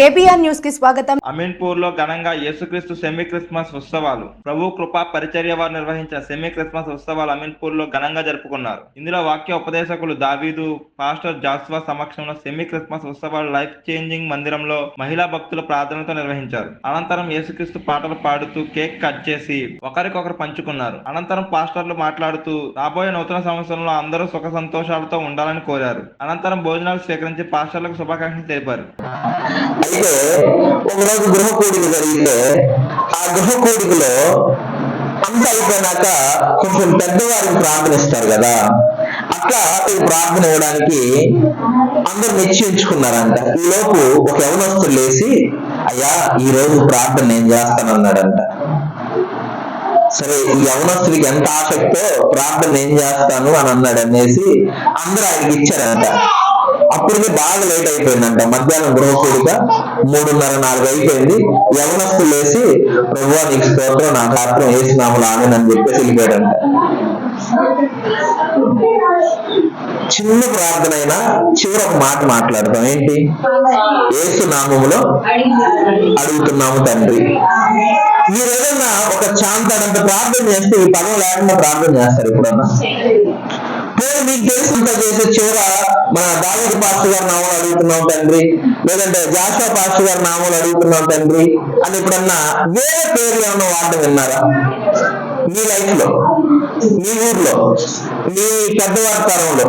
KBR న్యూస్కి స్వాగతం. అమీన్పూర్లో ఘనంగా యేసుక్రీస్తు సెమీ క్రిస్మస్ ఉత్సవాలు. ప్రభు కృపా పరిచర్య వారు నిర్వహించిన సెమీ క్రిస్మస్ ఉత్సవాలు అమీన్పూర్లో ఘనంగా జరుపుకున్నారు. ఇందులో వాక్య ఉపదేశకులు దావీదు పాస్టర్ జాస్వా సమక్షంలో సెమీ క్రిస్మస్ ఉత్సవాలు లైఫ్ చేంజింగ్ మందిరంలో మహిళా భక్తుల ప్రార్థనతో నిర్వహించారు. అనంతరం యేసుక్రీస్తు పాటలు పాడుతూ కేక్ కట్ చేసి ఒకరికొకరు పంచుకున్నారు. అనంతరం పాస్టర్లు మాట్లాడుతూ రాబోయే నూతన సంవత్సరంలో అందరూ సుఖ సంతోషాలతో ఉండాలని కోరారు. అనంతరం భోజనాలు స్వీకరించి పాస్టర్లకు శుభాకాంక్షలు తెలిపారు. అయితే ఒకరోజు గృహ కూడిక జరిగితే ఆ గృహ కూడికలో అంత అయిపోయినాక కొంచెం పెద్దవారికి ప్రార్థన ఇస్తారు కదా. అట్లా ఈ ప్రార్థన ఇవ్వడానికి అందరు నిశ్చయించుకున్నారంట. ఈ లోపు ఒక యవనస్తుడు లేచి అయ్యా ఈ రోజు ప్రార్థన నేను చేస్తానన్నాడంట. సరే ఈ యవనస్తుడికి ఎంత ఆసక్తో ప్రార్థన నేను చేస్తాను అని అన్నాడు అనేసి అందరూ ఆయనకి ఇచ్చారంట. అప్పటికి బాగా లేట్ అయిపోయిందంట. మధ్యాహ్నం గృహ మూడున్నర నాలుగు అయిపోయింది. యవనస్తులు లేసి ప్రభువా నీకు స్తోత్రం నా రాత్రం వేసినాములు ఆమె అని చెప్పేసి వెళ్ళిపోయాడంట చిన్న ప్రార్థన అయినా చివరి ఒక మాట మాట్లాడతాం. ఏంటి? ఏసు నామములో అడుగుతున్నాము తండ్రి. మీరు ఏదన్నా ఒక చాంతాడంత ప్రార్థన చేస్తే ఈ పదం లేకుండా ప్రార్థన చేస్తారు ఇప్పుడన్నా పోనీ మీకు తెలిసినంత చేసే చివర మన దావూద్ పాస్టర్ గారి నామలు అడుగుతున్నాం తండ్రి. లేదంటే జాషా పాస్టర్ గారి నామలు అడుగుతున్నాం తండ్రి. అని ఎప్పుడన్నా వేరే పేరు ఏమన్నా వాడడం విన్నారా? మీ లైఫ్లో మీ ఊర్లో మీ పెద్దవారి తరంలో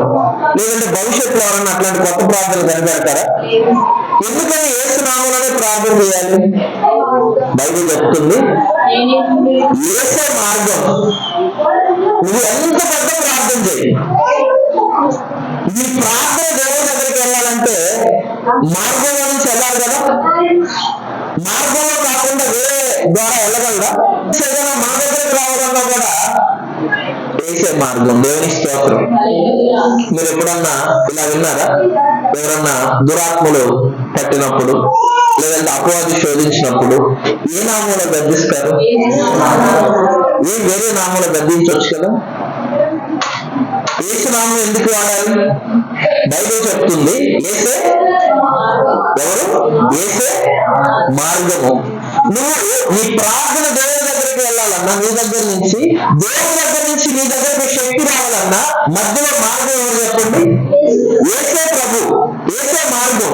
లేదంటే భవిష్యత్తులో ఎవరన్నా అట్లాంటి కొత్త ప్రార్థనలు కనిపెడతారా? ఎందుకని ఏసునామంలోనే ప్రార్థన చేయాలి? బైబిల్ చెప్తుంది. ఏసే మార్గం. నువ్వు ఎంత పెద్ద ప్రార్థన చేయి? నీ ప్రార్థన దేవుడి దగ్గరికి వెళ్ళాలంటే మార్గంలో నుంచి వెళ్ళాలి కదా? మార్గంలో కాకుండా వేరే ద్వారా వెళ్ళగలరా? ఏదైనా మా దగ్గరికి రావాలన్నా కూడా వేసే మార్గం దేవుని స్తోత్రం. మీరు ఎప్పుడన్నా ఇలా విన్నారా? ఎవరన్నా దురాత్మలు పట్టినప్పుడు లేదంటే అపవాది శోధించినప్పుడు ఏ నామంలో గద్దిస్తారు? ఏ వేరే నామంలో గద్దించవచ్చు కదా? ఏసునామం ఎందుకు వాడాలి? బైబిల్ చెప్తుంది ఏసే ఎవరు? ఏసే మార్గము. నువ్వు నీ ప్రార్థన దేవుని దగ్గరికి వెళ్ళాలన్నా నీ దగ్గర నుంచి దేవుని దగ్గర నుంచి నీ దగ్గరకు శక్తి రావాలన్నా మధ్యలో మార్గం ఎవరు చెప్పండి? ఏసే ప్రభు ఏసే మార్గం.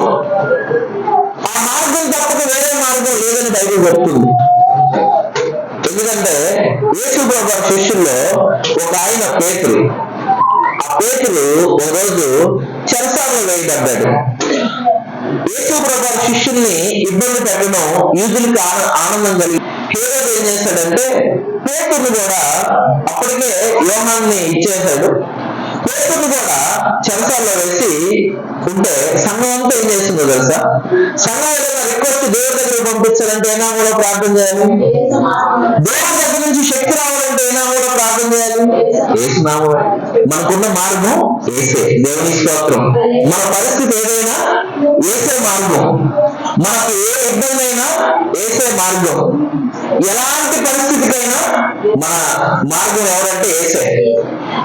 ఆ మార్గం తప్పక వేరే మార్గం లేదని బైబిల్ చెప్తుంది. యేసు శిష్యుల్లో ఒక ఆయన పేతులు ఆ పేతులు ఒక రోజు చెరసాలలో వేయబడ్డాడు. యేసు ప్రభు శిష్యుల్ని ఇబ్బంది పెట్టడం యూదులకు ఆనందం కలిగి హేరోదు ఏం చేశాడంటే పేతుర్ని కూడా అప్పటికే యోహాన్ని ఇచ్చేశాడు. పేపర్ కూడా చెరసాల్లో వేసి ఉంటే సంఘం అంతా ఏం చేస్తుందో తెలుసా? సంఘం ఏదైనా రిక్వెస్ట్ దేవుడి దగ్గర పంపించాలంటే ఏనా కూడా ప్రార్థన చేయాలి? దేవుడి దగ్గర నుంచి శక్తి రావాలంటే ఏనా కూడా ప్రార్థన చేయాలి? వేసినాము మనకున్న మార్గం ఏసే దేవుని స్తోత్రం. మన పరిస్థితి ఏదైనా వేసే మార్గం. మనకు ఏ ఇబ్బంది అయినా ఏసే మార్గం. ఎలాంటి పరిస్థితికైనా మన మార్గం ఎవరంటే ఏసే.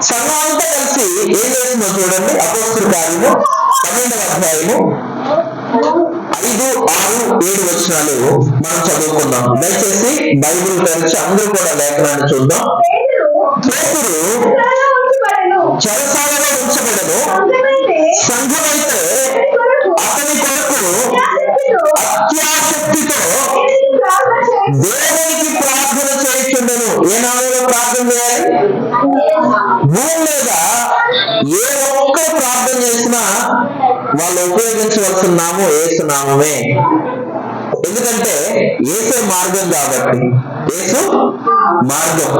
సంఘం అంతా కలిసి ఏం చేస్తుందో చూడండి. అపోస్తుల కార్యము పన్నెండవ అధ్యాయము ఐదు ఆరు ఏడు వచనాలు మనం చదువుకుందాం. దయచేసి బైబిల్ తెరిచి అందరూ కూడా లేఖనాన్ని చూద్దాం. పేతురు చెరసాలలో ఉంచబడను. సంఘమైతే అతని కొరకు అత్యాసక్తితో దేవునికి ప్రార్థన చేయించుండను. ఏనాడు వాళ్ళు ఉపయోగించవలసిన నామం ఏసు నామమే ఎందుకంటే ఏసే మార్గం కాబట్టి. ఏసు మార్గం.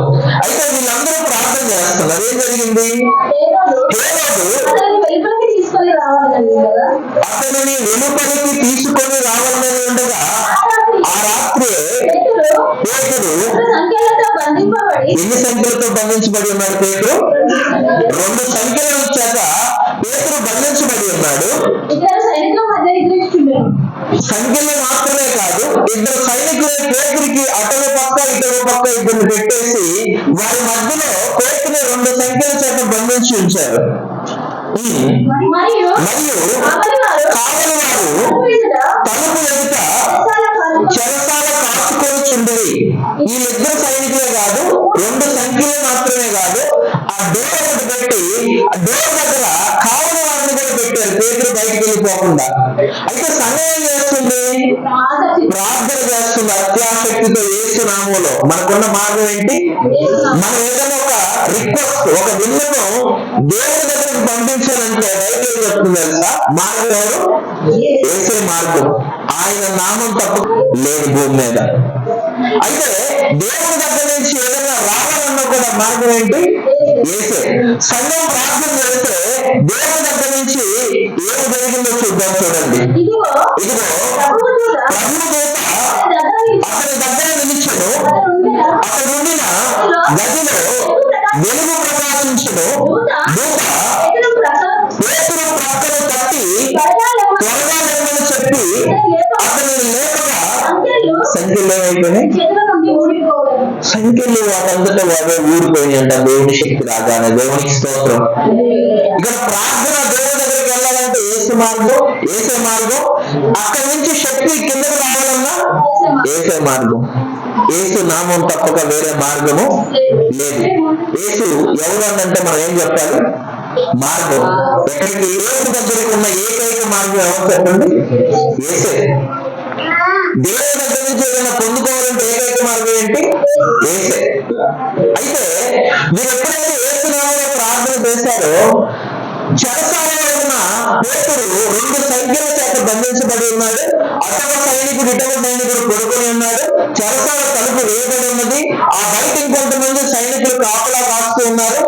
అయితే వీళ్ళందరూ ప్రార్థన చేస్తున్నారు. ఏం జరిగింది? అతనిని వెలుపలికి తీసుకొని రావాలని ఉండగా ఆ రాత్రి పేతుడు ఎన్ని సంఖ్యలతో బంధించబడి ఉన్నాడు పేతుడు రెండు సంఖ్యలు ఇచ్చాక సంఖ్యలు మాత్రమే కాదు ఇద్దరు సైనికులు పేతుడికి అటవ పక్క ఇటవ పక్క ఇద్దరు పెట్టేసి వారి మధ్యలో పేతుని రెండు సంఖ్యల చేత బంధించి ఉంచారు. మరియు కావలి వారు బయటికి అయితే సంఘం ఏం చేస్తుంది? ప్రార్థన చేస్తుంది అత్యాసక్తితో ఏసునామంలో మనకున్న మార్గం ఏంటి? మనం ఏదైనా ఒక రిక్వెస్ట్ ఒక విన్నపం దేవుని దగ్గరకు పంపించాలంటే బయట ఏం చెప్తుంది తెలుసా? మార్గం ఎవరు? ఏసే మార్గం. ఆయన నామం తప్ప లేదు భూమి మీద. అయితే దేవుని దగ్గర నుంచి ఏదైనా రావాలన్నా కూడా మార్గం ఏంటి? ఏసే సంఘం ప్రార్థన చేస్తే దేవుని ఇంకెళ్ళి సంఖ్యలు వాటంతటా వాడే అంట దేవుని శక్తి రాగానే దేవునికి స్తోత్రం. ఇక్కడ ప్రార్థన దేవుని దగ్గరికి వెళ్ళాలంటే ఏసే మార్గం ఏసే మార్గం. అక్కడి నుంచి శక్తి కిందకు రావాలన్నా ఏసే మార్గం. ఏసు నామం తప్పక వేరే మార్గము లేదు. ఏసు ఎవరు అనంటే మనం ఏం చెప్పాలి? మార్గం. ఎక్కడికి? ఏసు దగ్గరికి ఉన్న ఏకైక మార్గం ఎవరు చెప్పండి? ఏసే. దేవుడు దగ్గర నుంచి ఏదైనా పొందుకోవాలంటే ఏకైక మార్గం ఏంటి? ఏసే. అయితే మీరు ఎప్పుడైతే ఏసునామలో ప్రార్థన చేశారో చెరసాలలో ఉన్న పేతురు రెండు సంఖ్యల చేత బంధించబడి ఉన్నాడు. అటవ సైనికుడు ఇటవ సైనికుడు కొడుకుని ఉన్నాడు. చెరసాల తలుపు వేయబడి ఉన్నది. ఆ బయట ఇంకొంతమంది సైనికులు కాపలా కాస్తూ ఉన్నారు.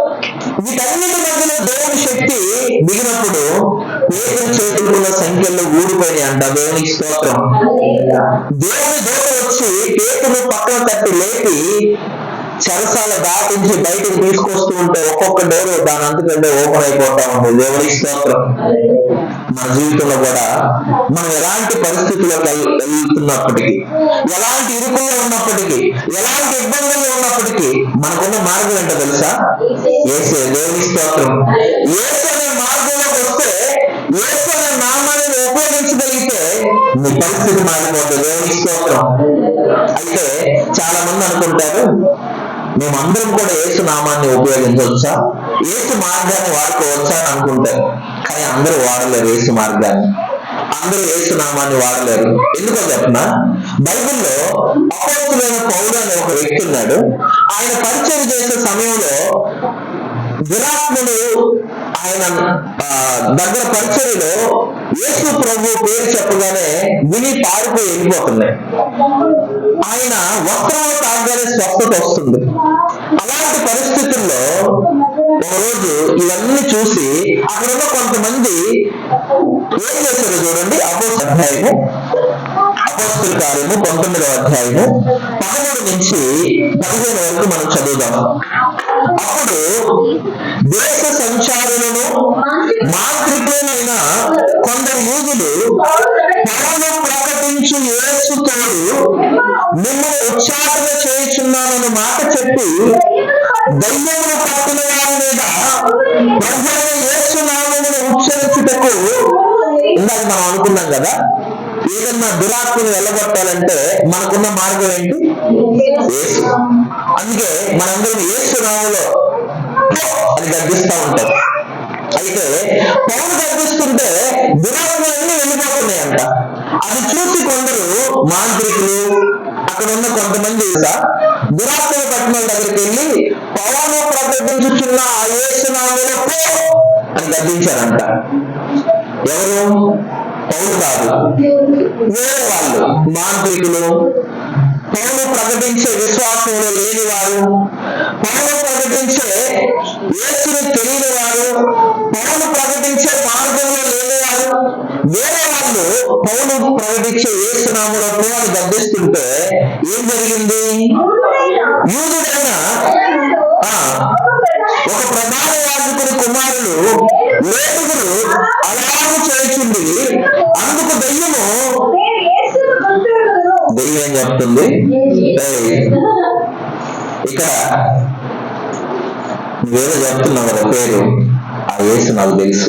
వీటన్నిటి మధ్యలో దేవుని శక్తి దిగినప్పుడు పేతురు చేతుల్లో సంఖ్యలో ఊడిపోయి అంట. దేవునికి స్తోత్రం. దేవుని దూరం వచ్చి పేతులు పక్కన తట్టి లేపి చరసాల దాటించి బయటకు తీసుకొస్తూ ఉంటే ఒక్కొక్క డోర్ దాని అంతకంటే ఓపెన్ అయిపోతా ఉంది. దేవుని స్తోత్రం. మన జీవితంలో కూడా మనం ఎలాంటి పరిస్థితులకు వెళ్తున్నప్పటికీ ఎలాంటి ఇరుకుల్లో ఉన్నప్పటికీ ఎలాంటి ఇబ్బందుల్లో ఉన్నప్పటికీ మనకున్న మార్గం ఏంటో తెలుసా? ఏసే దేవుని స్తోత్రం. ఏసే మార్గం ఏసు నామాన్ని ఉపయోగించగలిగితే నీ పరిస్థితి మారిపోతుంది. దేవుని స్తోత్రం. అయితే చాలా మంది అనుకుంటారు మేమందరం కూడా ఏసు నామాన్ని ఉపయోగించవచ్చా? ఏసు మార్గాన్ని వాడుకోవచ్చా అని అనుకుంటారు. కానీ అందరూ వాడలేరు ఏసు మార్గాన్ని. అందరూ ఏసు నామాన్ని వాడలేరు. ఎందుకో చెప్పనా? బైబిల్లో అపోస్తులైన పౌరు అనే ఒక వ్యక్తి ఉన్నాడు. ఆయన పరిచయం చేసే సమయంలో దురాత్మలు ఆయన దగ్గర పరిచర్యలో యేసు ప్రభు పేరు చెప్పగానే విని పారిపోయి వెళ్ళిపోతున్నాయి. ఆయన వస్త్రాలు తాగగానే స్వస్థత వస్తుంది. అలాంటి పరిస్థితుల్లో ఒకరోజు ఇవన్నీ చూసి అక్కడ ఉన్న కొంతమంది ఏం చేశారో చూడండి. అపోస్ అధ్యాయము అపోస్తుల కార్యము పంతొమ్మిదవ అధ్యాయము పదమూడు నుంచి పదిహేను వరకు మనం చదువుదాం. దేశ సంచారులను మాతృకులైన కొందరు యూదులు పౌలు ప్రకటించు యేసుతోడు మిమ్మల్ని ఉచ్చారణ చేయుచున్నానని మాట చెప్పి దయ్యములు పట్టిన వారి మీద ప్రభువైన యేసు నామమును ఉచ్చరించుటకు ఇందాక మనం అనుకున్నాం కదా? ఏదన్నా దురాత్మను వెళ్ళగొట్టాలంటే మనకున్న మార్గం ఏంటి? అందుకే మనందరం యేసు నామములో అని గర్దిస్తా ఉంటాం. అయితే పౌరు గర్దిస్తుంటే దురాత్మలన్నీ వెళ్ళిపోతున్నాయంట. అది చూసి కొందరు మాంత్రికులు అక్కడ ఉన్న కొంతమంది దురాత్మల పట్టిన దగ్గరికి వెళ్ళి పౌను ప్రకటించుచున్న ఆ యేసు నామములో పో అని గర్దించారంట ఎవరు? పౌరు కాదు. వేరే వాళ్ళు మాంత్రికులు. పౌలు ప్రకటించే విశ్వాసంలో లేని వారు పౌలు ప్రకటించే యేసుని తెలియని వారు పౌలు ప్రకటించే మార్గంలో లేని వారు వేరే వాళ్ళు పౌలు ప్రకటించే యేసునాములో అని గద్దిస్తుంటే ఏం జరిగింది? యూదుడైనా ఆ, ఒక ప్రధాన యాజకుడి కుమారులు లేఖకుడు అలాగే చేయించింది అందుకు దయ్యము దెయ్యం ఏం చెప్తుంది ఇక్కడ నువ్వేదో చెప్తున్నావు కదా పేరు ఆ యేసు నాకు తెలుసు.